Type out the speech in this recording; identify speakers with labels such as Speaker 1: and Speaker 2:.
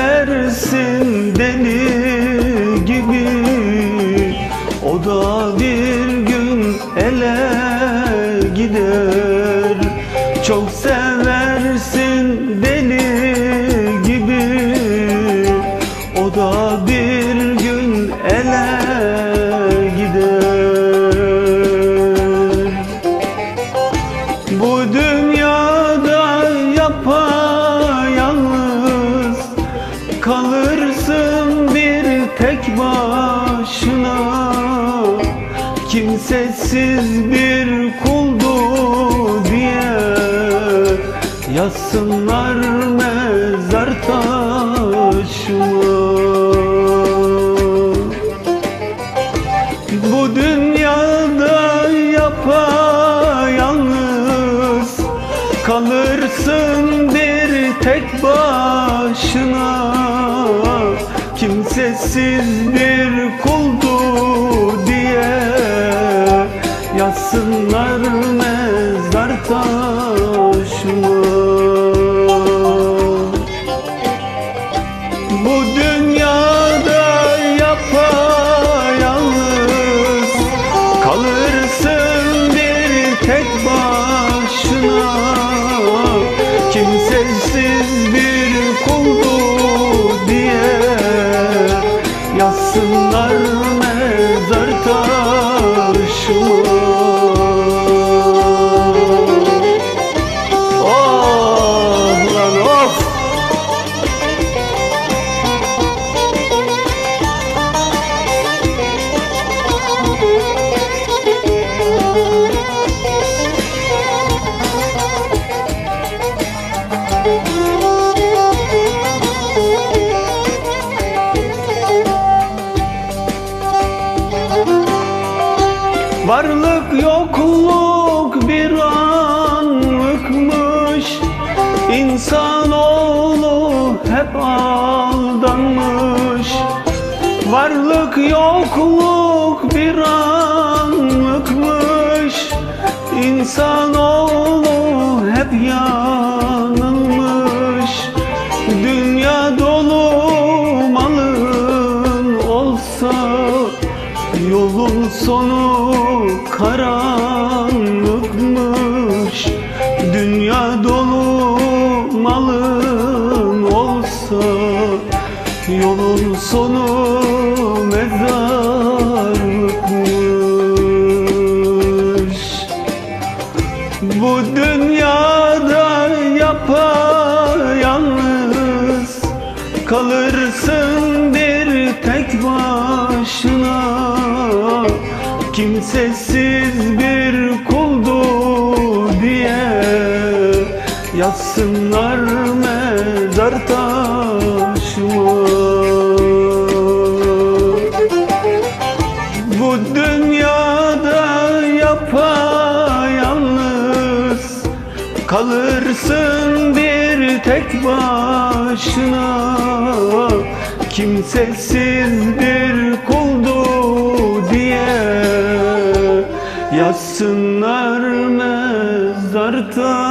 Speaker 1: seversin deli gibi. O da bir gün ele gider. Çok seversin tek başına. Kimsesiz bir kuldu diye Yazsınlar mezar taşıma bu dünyada yapayalnız Kalırsın bir tek başına Kimsesiz bir kuldu diye Yazsınlar mezar Varlık yokluk bir anlıkmış. İnsanoğlu hep aldanmış. Varlık yokluk bir anlıkmış. İnsanoğlu hep yanılmış sonu karanlıkmış. Dünya dolu malın olsa Yolun sonu Kimsesiz bir kuldu diye Yazsınlar mezar taşıma Bu dünyada yapayalnız Kalırsın bir tek başına. Kimsesiz bir kuldu diye Yazsınlar mezar taşıma